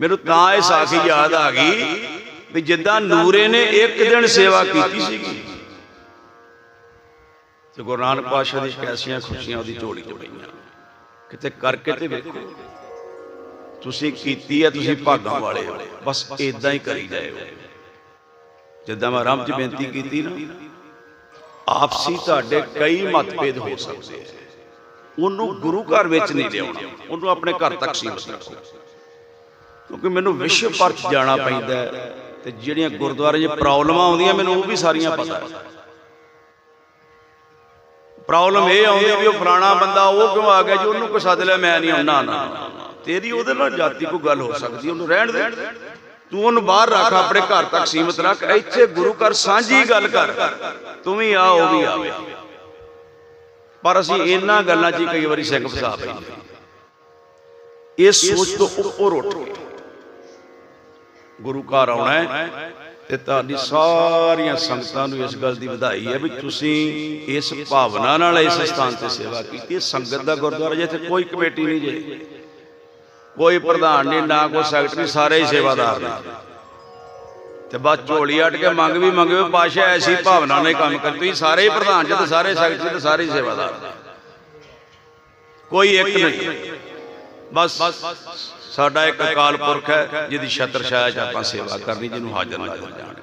ਮੈਨੂੰ ਤਾਂ ਇਹ ਸਾਖੀ ਯਾਦ ਆ ਗਈ ਵੀ ਜਿੱਦਾਂ ਨੂਰੇ ਨੇ ਇੱਕ ਦਿਨ ਸੇਵਾ ਕੀਤੀ ਸੀਗੀ। ਤੇ ਗੁਰੂ ਨਾਨਕ ਪਾਤਸ਼ਾਹ ਦੀ ਕੈਸੀਆਂ ਖੁਸ਼ੀਆਂ ਉਹਦੀ ਝੋਲੀ ਚ ਪਈਆਂ। ਕਿਤੇ ਕਰਕੇ ਤੇ ਵੇਖੋ। ਤੁਸੀਂ ਕੀਤੀ ਹੈ ਤੁਸੀਂ ਭਾਗਾਂ ਵਾਲੇ ਹੋ। ਬਸ ਇਦਾਂ ਹੀ ਕਰੀ ਜਾਇਓ। ਜਿੱਦਾਂ ਮੈਂ ਆਰੰਭ ਚ ਬੇਨਤੀ ਕੀਤੀ ਨਾ ਆਪਸੀ ਤੁਹਾਡੇ ਕਈ ਮਤਭੇਦ ਹੋ ਸਕਦੇ ਆ। ਉਹਨੂੰ ਗੁਰੂ ਘਰ ਵਿੱਚ ਨਹੀਂ ਲਿਆਉਣਾ। ਉਹਨੂੰ ਆਪਣੇ ਘਰ ਤੱਕ ਸੀਮਤ ਰੱਖੋ। ਕਿਉਂਕਿ ਮੈਨੂੰ ਵਿਸ਼ਵ ਭਰ ਚ ਜਾਣਾ ਪੈਂਦਾ ਤੇ ਜਿਹੜੀਆਂ ਗੁਰਦੁਆਰੇ 'ਚ ਪ੍ਰੋਬਲਮਾਂ ਆਉਂਦੀਆਂ ਮੈਨੂੰ ਉਹ ਵੀ ਸਾਰੀਆਂ ਪਤਾ ਹੈ। ਪ੍ਰੋਬਲਮ ਇਹ ਆਉਂਦੀ ਵੀ ਉਹ ਫਲਾਣਾ ਬੰਦਾ ਉਹ ਕਿਉਂ ਆ ਗਿਆ ਜੀ? ਉਹਨੂੰ ਕੋ ਸੱਦ ਲਿਆ ਮੈਂ ਨਹੀਂ ਆਉਣਾ ਨਾ। ਤੇਰੀ ਉਹਦੇ ਨਾਲ ਜਾਤੀ ਕੋਈ ਗੱਲ ਹੋ ਸਕਦੀ ਉਹਨੂੰ ਰਹਿਣ ਦੇ। ਤੂੰ ਉਹਨੂੰ ਬਾਹਰ ਰੱਖ ਆਪਣੇ ਘਰ ਤੱਕ ਸੀਮਤ ਰੱਖ। ਇੱਥੇ ਗੁਰੂ ਘਰ ਸਾਂਝੀ ਗੱਲ ਕਰ। ਤੂੰ ਵੀ ਆ ਉਹ ਵੀ ਆਵੇ ਪਰ ਅਸੀਂ ਇਹਨਾਂ ਗੱਲਾਂ 'ਚ ਹੀ ਕਈ ਵਾਰੀ ਸਿੰਘ ਫਸਾ ਪੈਂਦੇ ਇਹ ਸੋਚ ਤੋਂ ਉੱਪਰ ਉੱਠ ਕੇ ਗੁਰੂ ਘਰ ਆਉਣਾ ਹੈ ਤੇ ਤੁਹਾਡੀ ਸਾਰੀਆਂ ਸੰਗਤਾਂ ਨੂੰ ਇਸ ਗੱਲ ਦੀ ਵਧਾਈ ਹੈ ਵੀ ਤੁਸੀਂ ਇਸ ਭਾਵਨਾ ਨਾਲ ਇਸ ਸਥਾਨ ਤੇ ਸੇਵਾ ਕੀਤੀ ਹੈ। ਸੰਗਤ ਦਾ ਗੁਰਦੁਆਰਾ ਜਿੱਥੇ ਕੋਈ ਕਮੇਟੀ ਨਹੀਂ ਜੇ। ਕੋਈ ਪ੍ਰਧਾਨ ਨਹੀਂ, ਨਾ ਕੋਈ ਸੈਕਟਰੀ, ਸਾਰੇ ਹੀ ਸੇਵਾਦਾਰ ਨੇ। ਤੇ ਬਸ ਝੋਲੀ ਅਟ ਕੇ ਮੰਗ ਵੀ ਮੰਗੇ ਪਾਸ਼ਾ ਐਸੀ ਭਾਵਨਾ ਨਾਲ ਕੰਮ ਕਰ। ਤੁਸੀਂ ਸਾਰੇ ਹੀ ਪ੍ਰਧਾਨ ਜੀ ਤੇ ਸਾਰੇ ਸੈਕਟਰੀ ਤੇ ਸਾਰੇ ਹੀ ਸੇਵਾਦਾਰ। ਕੋਈ ਇੱਕ ਨਹੀਂ। ਬਸ ਸਾਡਾ ਇੱਕ ਅਕਾਲ ਪੁਰਖ ਹੈ ਜਿਹਦੀ ਛਤਰ ਛਾਇਆ 'ਚ ਆਪਾਂ ਸੇਵਾ ਕਰਨੀ ਜਿਹਨੂੰ ਹਾਜ਼ਰ ਨਾਜ਼ਰ ਜਾਣਗੇ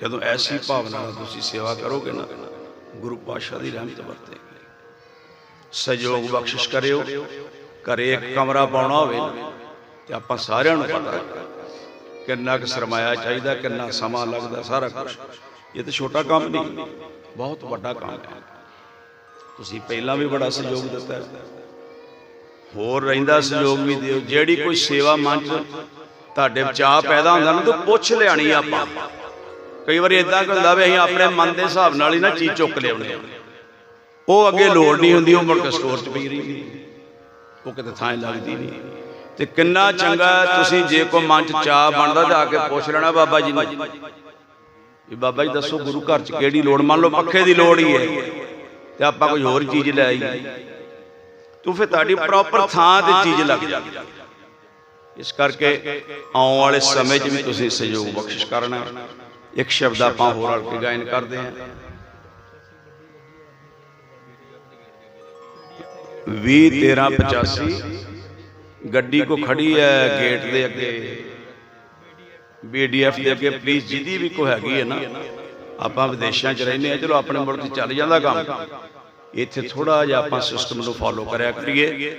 ਜਦੋਂ ਐਸੀ ਭਾਵਨਾ ਨਾਲ ਤੁਸੀਂ ਸੇਵਾ ਕਰੋਗੇ ਨਾ ਗੁਰੂ ਪਾਤਸ਼ਾਹ ਦੀ ਰਹਿਮਤ ਵਰਤੇਗੀ। ਸਹਿਯੋਗ ਬਖਸ਼ਿਸ਼ ਕਰਿਓ ਘਰੇ ਇੱਕ ਕਮਰਾ ਪਾਉਣਾ ਹੋਵੇ ਨਾ, ਤੇ ਆਪਾਂ ਸਾਰਿਆਂ ਨੂੰ ਪਤਾ ਕਿੰਨਾ ਕੁ ਸਰਮਾਇਆ ਚਾਹੀਦਾ ਕਿੰਨਾ ਸਮਾਂ ਲੱਗਦਾ ਸਾਰਾ ਕੁਝ ਇਹ ਤਾਂ ਛੋਟਾ ਕੰਮ ਨਹੀਂ ਬਹੁਤ ਵੱਡਾ ਕੰਮ ਹੈ। ਤੁਸੀਂ ਪਹਿਲਾਂ ਵੀ ਬੜਾ ਸਹਿਯੋਗ ਦਿੱਤਾ ਹੈ। ਹੋਰ ਰਹਿੰਦਾ ਸਹਿਯੋਗ ਵੀ ਦਿਓ ਜਿਹੜੀ ਕੋਈ ਸੇਵਾ ਮਨ ਚ ਤੁਹਾਡੇ ਵਿਚਾਰ ਪੈਦਾ ਹੁੰਦਾ ਨਾ ਤਾਂ ਪੁੱਛ ਲਿਆਣੀ ਆਪਾਂ। ਕਈ ਵਾਰੀ ਇਦਾਂ ਹੁੰਦਾ ਵੀ ਅਸੀਂ ਆਪਣੇ ਮਨ ਦੇ ਹਿਸਾਬ ਨਾਲ ਹੀ ਨਾ ਚੀਜ਼ ਚੁੱਕ ਲਿਆਉਂਦੇ ਹਾਂ। ਉਹ ਅੱਗੇ ਲੋੜ ਨਹੀਂ ਹੁੰਦੀ ਉਹ ਮੁੜ ਕੇ ਸਟੋਰ 'ਚ ਪਈ ਰਹਿੰਦੀ ਉਹ ਕਿਤੇ ਥਾਂ ਹੀ ਲੱਗਦੀ ਨਹੀਂ। ਤੇ ਕਿੰਨਾ ਚੰਗਾ ਤੁਸੀਂ ਜੇ ਕੋ ਮਨ 'ਚ ਚਾਹ ਬਣਦਾ ਜਾ ਕੇ ਪੁੱਛ ਲੈਣਾ ਬਾਬਾ ਜੀ ਨੂੰ। ਵੀ ਬਾਬਾ ਜੀ ਦੱਸੋ ਗੁਰੂ ਘਰ 'ਚ ਕਿਹੜੀ ਲੋੜ? ਮੰਨ ਲਓ ਪੱਖੇ ਦੀ ਲੋੜ ਹੀ ਹੈ। ਤੇ ਆਪਾਂ ਕੋਈ ਹੋਰ ਚੀਜ਼ ਲੈ ਆਈ ਤੂੰ ਫਿਰ ਤੁਹਾਡੀ ਪ੍ਰੋਪਰ ਥਾਂ ਤੇ ਚੀਜ਼ ਲੱਗ ਜਾਣੀ ਇਸ ਕਰਕੇ ਆਉਣ ਵਾਲੇ ਸਮੇਂ 'ਚ ਵੀ ਤੁਸੀਂ ਸਹਿਯੋਗ ਬਖਸ਼ਿਸ਼ ਕਰਨਾ ਹੈ। ਇੱਕ ਸ਼ਬਦ ਆਪਾਂ ਹੋਰ ਰਲ ਕੇ ਗਾਇਨ ਕਰਦੇ ਹਾਂ 20 13 85 ਗੱਡੀ ਕੋ ਖੜੀ ਹੈ ਗੇਟ ਦੇ ਅੱਗੇ ਬੀਡੀਐਫ ਦੇ ਅੱਗੇ ਪਲੀਜ਼ ਜਿਹਦੀ ਵੀ ਕੋ ਹੈਗੀ ਹੈ ਨਾ ਆਪਾਂ ਵਿਦੇਸ਼ਾਂ 'ਚ ਰਹਿੰਦੇ ਆ ਚਲੋ ਆਪਣੇ ਮੁਲਕ 'ਚ ਚੱਲ ਜਾਂਦਾ ਕੰਮ ਇੱਥੇ ਥੋੜਾ ਜਿਹਾ ਆਪਾਂ ਸਿਸਟਮ ਨੂੰ ਫੋਲੋ ਕਰਿਆ ਕਰੀਏ।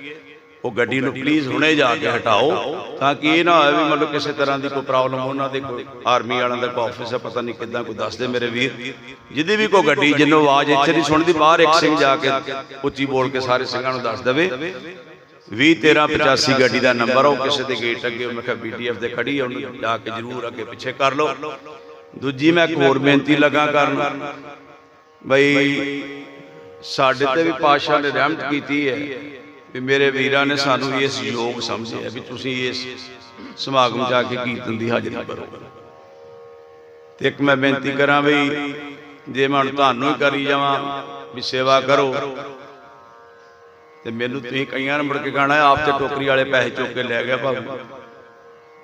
ਉਹ ਗੱਡੀ ਨੂੰ ਪਲੀਜ਼ ਹੁਣੇ ਜਾ ਕੇ ਹਟਾਓ ਤਾਂ ਕਿ ਇਹ ਨਾ ਹੋਵੇ ਵੀ ਮਤਲਬ ਕਿਸੇ ਤਰ੍ਹਾਂ ਦੀ ਕੋਈ ਪ੍ਰੋਬਲਮ ਉਹਨਾਂ ਦੇ ਕੋਈ ਆਰਮੀ ਵਾਲਿਆਂ ਦਾ ਕੋਈ ਆਫਿਸ ਹੈ ਪਤਾ ਨਹੀਂ ਕਿੱਦਾਂ ਕੋਈ ਦੱਸ ਮੇਰੇ ਵੀਰ। ਜਿਹਦੀ ਵੀ ਕੋਈ ਗੱਡੀ ਜਿੰਨੂੰ ਆਵਾਜ਼ ਇੱਥੇ ਨਹੀਂ ਸੁਣਦੀ ਬਾਹਰ ਇੱਕ ਸਿੰਘ ਜਾ ਕੇ ਉੱਚੀ ਬੋਲ ਕੇ ਸਾਰੇ ਸਿੰਘਾਂ ਨੂੰ ਦੱਸ ਦੇਵੇ। 20 13 85 ਗੱਡੀ ਦਾ ਨੰਬਰ ਆ, ਉਹ ਕਿਸੇ ਦੇ ਗੇਟ ਅੱਗੇ ਮੈਂ ਕਿਹਾ ਬੀਟੀਐਫ ਦੇ ਖੜੀ ਆ ਉਹਨੂੰ ਜਾ ਕੇ ਜ਼ਰੂਰ ਅੱਗੇ ਪਿੱਛੇ ਕਰ ਲਓ। ਦੂਜੀ ਮੈਂ ਇੱਕ ਹੋਰ ਬੇਨਤੀ ਲਗਾ ਕਰਨ। ਬਈ ਸਾਡੇ ਤੇ ਵੀ ਪਾਤਸ਼ਾਹ ਨੇ ਰਹਿਮਤ ਕੀਤੀ ਹੈ ਵੀ ਮੇਰੇ ਵੀਰਾਂ ਨੇ ਸਾਨੂੰ ਇਸ ਯੋਗ ਸਮਝਿਆ ਵੀ ਤੁਸੀਂ ਇਸ ਸਮਾਗਮ ਜਾ ਕੇ ਕੀਰਤਨ ਦੀ ਹਾਜ਼ਰੀ ਭਰੋ। ਤੇ ਇੱਕ ਮੈਂ ਬੇਨਤੀ ਕਰਾਂ ਬਈ ਜੇ ਮੈਂ ਤੁਹਾਨੂੰ ਹੀ ਕਰੀ ਜਾਵਾਂ ਵੀ ਸੇਵਾ ਕਰੋ। ਤੇ ਮੈਨੂੰ ਤੁਸੀਂ ਕਈਆਂ ਨੇ ਮੁੜ ਕੇ ਕਹਣਾ ਆਪ ਤੇ ਟੋਕਰੀ ਵਾਲੇ ਪੈਸੇ ਚੁੱਕ ਕੇ ਲੈ ਗਿਆ ਭਾਵੇਂ।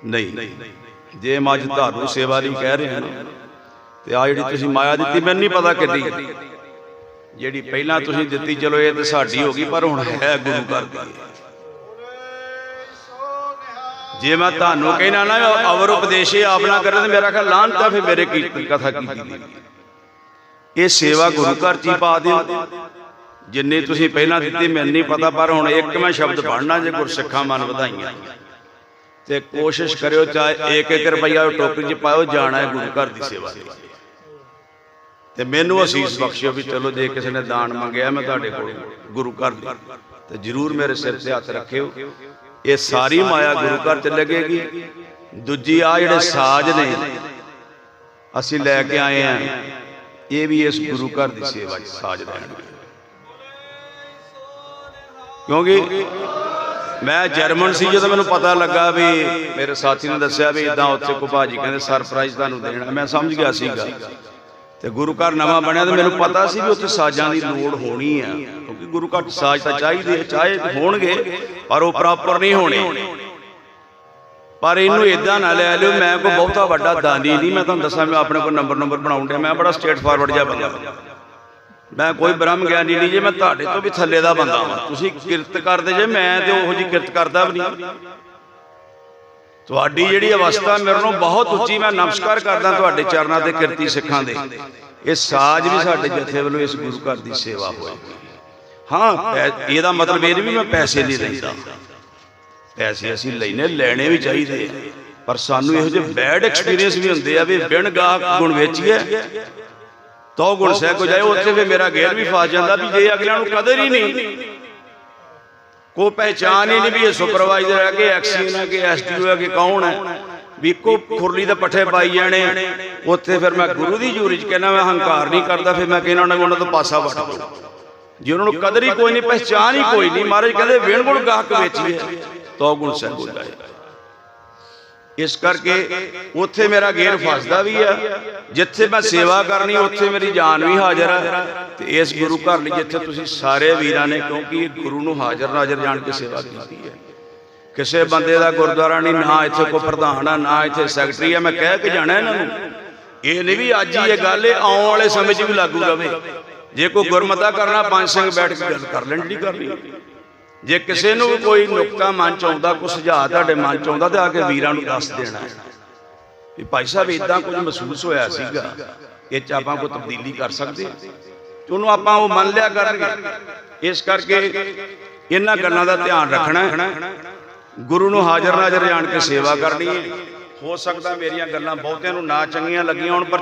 ਨਹੀਂ। ਜੇ ਮੈਂ ਅੱਜ ਤੁਹਾਨੂੰ ਸੇਵਾ ਲਈ ਕਹਿ ਰਹੇ ਨਾ, ਤੇ ਆ ਜਿਹੜੀ ਤੁਸੀਂ ਮਾਇਆ ਦਿੱਤੀ ਮੈਨੂੰ ਨਹੀਂ ਪਤਾ ਕਿੱਡੀ। ਜਿਹੜੀ ਪਹਿਲਾਂ ਤੁਸੀਂ ਦਿੱਤੀ, ਚਲੋ ਇਹ ਤਾਂ ਸਾਡੀ ਹੋ ਗਈ, ਪਰ ਹੁਣ ਹੈ ਗੁਰੂ ਘਰ ਦੀ। ਜੇ ਮੈਂ ਤੁਹਾਨੂੰ ਕਹਿਣਾ ਨਾ, ਅਵਰ ਉਪਦੇਸ਼ੇ ਆਪ ਨਾ ਕਰੇ ਤੇ ਮੇਰਾ ਖਿਆਲ ਲਾਂਤਾ ਫਿਰ ਮੇਰੇ ਕੀਰਤਨ ਕਥਾ ਕੀਤੀ ਇਹ ਸੇਵਾ ਗੁਰੂ ਘਰ ਚ ਪਾ ਦਿਓ। ਜਿੰਨੇ ਤੁਸੀਂ ਪਹਿਲਾਂ ਦਿੱਤੀ, ਮੈਨੂੰ ਨਹੀਂ ਪਤਾ, ਪਰ ਹੁਣ ਇੱਕ ਮੈਂ ਸ਼ਬਦ ਪੜਨਾ ਜੇ ਗੁਰਸਿੱਖਾਂ ਮਨ ਵਧਾਈਆਂ। ਤੇ ਕੋਸ਼ਿਸ਼ ਕਰਿਓ, ਚਾਹੇ ਇੱਕ ਇੱਕ ਰੁਪਈਆ ਟੋਕਰੀ 'ਚ ਪਾਓ ਜਾਣਾ ਹੈ ਗੁਰੂ ਘਰ ਦੀ ਸੇਵਾ ਲਈ ਤੇ ਮੈਨੂੰ ਅਸੀਸ ਬਖਸ਼ਿਓ ਵੀ ਚਲੋ ਜੇ ਕਿਸੇ ਨੇ ਦਾਨ ਮੰਗਿਆ ਮੈਂ ਤੁਹਾਡੇ ਕੋਲ ਗੁਰੂ ਘਰ ਦੀ। ਤੇ ਜਰੂਰ ਮੇਰੇ ਸਿਰ ਤੇ ਹੱਥ ਰੱਖਿਓ। ਇਹ ਸਾਰੀ ਮਾਇਆ ਗੁਰੂ ਘਰ ਚ ਲੱਗੇਗੀ। ਦੂਜੀ ਆ ਜਿਹੜੇ ਸਾਜ਼ ਨੇ, ਅਸੀਂ ਲੈ ਕੇ ਆਏ ਆ, ਇਹ ਵੀ ਇਸ ਗੁਰੂ ਘਰ ਦੀ ਸੇਵਾ ਚ ਸਾਜ਼ ਰਹਿਣਗੇ ਕਿਉਂਕਿ ਮੈਂ ਜਰਮਨ ਸੀ, ਜਦੋਂ ਮੈਨੂੰ ਪਤਾ ਲੱਗਾ ਵੀ ਮੇਰੇ ਸਾਥੀ ਨੇ ਦੱਸਿਆ ਵੀ ਇਦਾਂ ਉੱਥੇ ਕੋ ਭਾਜੀ ਕਹਿੰਦੇ ਸਰਪ੍ਰਾਈਜ਼ ਤੁਹਾਨੂੰ ਦੇਣਾ, ਮੈਂ ਸਮਝ ਗਿਆ ਸੀਗਾ। ਤੇ ਗੁਰੂ ਘਰ ਨਵਾਂ ਬਣਿਆ ਤੇ ਮੈਨੂੰ ਪਤਾ ਸੀ ਵੀ ਉੱਥੇ ਸਾਜ਼ਾਂ ਦੀ ਲੋੜ ਹੋਣੀ ਆ। ਕਿਉਂਕਿ ਗੁਰੂ ਘਰ ਸਾਜ਼ ਤਾਂ ਚਾਹੀਦੇ ਚਾਹੇ ਹੋਣਗੇ, ਪਰ ਉਹ ਪ੍ਰੋਪਰ ਨਹੀਂ ਹੋਣੇ। ਪਰ ਇਹਨੂੰ ਇਦਾਂ ਨਾ ਲੈ ਲਿਓ, ਮੈਂ ਕੋਈ ਬਹੁਤਾ ਵੱਡਾ ਦਾਨੀ ਨਹੀਂ, ਮੈਂ ਤੁਹਾਨੂੰ ਦੱਸਾਂ, ਮੈਂ ਆਪਣੇ ਕੋਲ ਨੰਬਰ ਨੰਬਰ ਬਣਾਉਣ ਡਿਆ, ਮੈਂ ਬੜਾ ਸਟੇਟ ਫਾਰਵਰਡ ਜਿਹਾ ਬੰਦਾ। ਮੈਂ ਕੋਈ ਬ੍ਰਹਮ ਗਿਆਨੀ ਨਹੀਂ ਜੇ, ਮੈਂ ਤੁਹਾਡੇ ਤੋਂ ਵੀ ਥੱਲੇ ਦਾ ਬੰਦਾ ਹਾਂ ਤੁਸੀਂ ਕਿਰਤ ਕਰਦੇ ਜੇ, ਮੈਂ ਤੇ ਉਹੋ ਜੀ ਕਿਰਤ ਕਰਦਾ ਵੀ ਨਹੀਂ। ਤੁਹਾਡੀ ਜਿਹੜੀ ਅਵਸਥਾ ਮੇਰੇ ਨੂੰ ਬਹੁਤ ਉੱਚੀ ਮੈਂ ਨਮਸਕਾਰ ਕਰਦਾ ਤੁਹਾਡੇ ਚਰਨਾਂ ਤੇ ਕਿਰਤੀ ਸਿੱਖਾਂ ਦੇ। ਇਹ ਸਾਜ ਵੀ ਸਾਡੇ ਜਥੇ ਵੱਲੋਂ ਇਸ ਗੁਰੂ ਘਰ ਦੀ ਸੇਵਾ ਹੋਏ ਹਾਂ ਇਹਦਾ ਮਤਲਬ ਇਹ ਨਹੀਂ ਵੀ ਮੈਂ ਪੈਸੇ ਨਹੀਂ ਲੈਂਦਾ। ਪੈਸੇ ਅਸੀਂ ਲੈਨੇ ਲੈਣੇ ਵੀ ਚਾਹੀਦੇ। ਪਰ ਸਾਨੂੰ ਇਹੋ ਜਿਹੇ ਬੈਡ ਐਕਸਪੀਰੀਅੰਸ ਵੀ ਹੁੰਦੇ ਆ ਵੀ ਬਿਨ ਗਾਹਕ ਗੁਣ ਵੇਚੀਏ। ਤੋ ਗੁਣ ਸਹਿ ਕੋ ਜਾਏ ਉੱਥੇ ਵੀ ਮੇਰਾ ਗੇਰ ਵੀ ਫਸ ਜਾਂਦਾ ਵੀ ਜੇ ਅਗਲਿਆਂ ਨੂੰ ਕਦਰ ਹੀ ਨਹੀਂ। ਕੋ ਪਹਿਚਾਨ ਹੀ ਨਹੀਂ ਵੀ ਇਹ ਸੁਪਰਵਾਈਜ਼ਰ ਹੈ ਕਿ ਐਕਸੀਅਨ ਹੈ ਕਿ ਐਸਟੀਓ ਹੈ ਕਿ ਕੌਣ ਹੈ। ਵੀ ਇੱਕੋ ਖੁਰਲੀ ਦੇ ਪੱਠੇ ਪਾਈ ਜਾਣੇ ਉੱਥੇ ਫਿਰ ਮੈਂ ਗੁਰੂ ਦੀ ਜੂਰੀ ਚ ਕਹਿੰਦਾ, ਮੈਂ ਹੰਕਾਰ ਨਹੀਂ ਕਰਦਾ, ਫਿਰ ਮੈਂ ਕਹਿੰਦਾ ਉਹਨਾਂ ਉਹਨਾਂ ਤੋਂ ਪਾਸਾ ਵੱਟ ਦੋ ਜੇ ਉਹਨਾਂ ਨੂੰ ਕਦਰ ਹੀ ਕੋਈ ਨਹੀਂ ਪਹਿਚਾਨ ਹੀ ਕੋਈ ਨਹੀਂ, ਮਹਾਰਾਜ ਕਹਿੰਦੇ ਵਿਣ ਗੁਣ ਗਾਹਕ ਵੇਚੀਏ। ਤੋ ਗੁਣ ਸਹਿ ਕੋ ਜਾਏ ਇਸ ਕਰਕੇ ਉੱਥੇ ਮੇਰਾ ਗੇਰ ਫਸਦਾ ਵੀ ਆ। ਜਿੱਥੇ ਮੈਂ ਸੇਵਾ ਕਰਨੀ ਉੱਥੇ ਮੇਰੀ ਜਾਨ ਵੀ ਹਾਜ਼ਰ ਆ। ਤੇ ਇਸ ਗੁਰੂ ਘਰ ਲਈ ਜਿੱਥੇ ਤੁਸੀਂ ਸਾਰੇ ਵੀਰਾਂ ਨੇ ਕਿਉਂਕਿ ਗੁਰੂ ਨੂੰ ਹਾਜ਼ਰ ਨਾਜ਼ਰ ਜਾਣ ਕੇ ਸੇਵਾ ਕੀਤੀ ਹੈ। ਕਿਸੇ ਬੰਦੇ ਦਾ ਗੁਰਦੁਆਰਾ ਨਹੀਂ ਨਾ ਇੱਥੇ ਕੋਈ ਪ੍ਰਧਾਨ ਆ ਨਾ ਇੱਥੇ ਸੈਕਟਰੀ ਆ। ਮੈਂ ਕਹਿ ਕੇ ਜਾਣਾ ਇਹਨਾਂ ਨੂੰ। ਇਹ ਨਹੀਂ ਵੀ ਅੱਜ ਹੀ ਇਹ ਗੱਲ ਇਹ ਆਉਣ ਵਾਲੇ ਸਮੇਂ 'ਚ ਵੀ ਲਾਗੂ ਰਵੇ। ਜੇ ਕੋਈ ਗੁਰਮਤਾ ਕਰਨਾ ਪੰਜ ਸਿੰਘ ਬੈਠ ਕੇ ਗੱਲ ਕਰ ਲੈਣ ਨਹੀਂ ਕਰਨੀ ਜੇ ਕਿਸੇ ਨੂੰ ਕੋਈ ਨੁਕਤਾ ਮਨ ਚ ਆਉਂਦਾ ਕੋਈ ਸੁਝਾਅ ਤੁਹਾਡੇ ਮਨ ਚ ਆਉਂਦਾ ਤੇ ਆ ਕੇ ਵੀਰਾਂ ਨੂੰ ਦੱਸ ਦੇਣਾ ਵੀ ਭਾਈ ਸਾਹਿਬ ਇਦਾਂ ਕੁਝ ਮਹਿਸੂਸ ਹੋਇਆ ਸੀਗਾ ਇਹ ਚ ਆਪਾਂ ਕੋਈ ਤਬਦੀਲੀ ਕਰ ਸਕਦੇ। ਉਹਨੂੰ ਆਪਾਂ ਉਹ ਮੰਨ ਲਿਆ ਕਰਨਗੇ। ਇਸ ਕਰਕੇ ਇਹਨਾਂ ਗੱਲਾਂ ਦਾ ਧਿਆਨ ਰੱਖਣਾ। ਹੈ ਗੁਰੂ ਨੂੰ ਹਾਜ਼ਰ ਨਾਜ਼ਰ ਜਾਣ ਕੇ ਸੇਵਾ ਕਰਨੀ ਹੈ। ਹੋ ਸਕਦਾ ਮੇਰੀਆਂ ਗੱਲਾਂ ਬਹੁਤਿਆਂ ਨੂੰ ਨਾ ਚੰਗੀਆਂ ਲੱਗੀਆਂ ਹੋਣ ਪਰ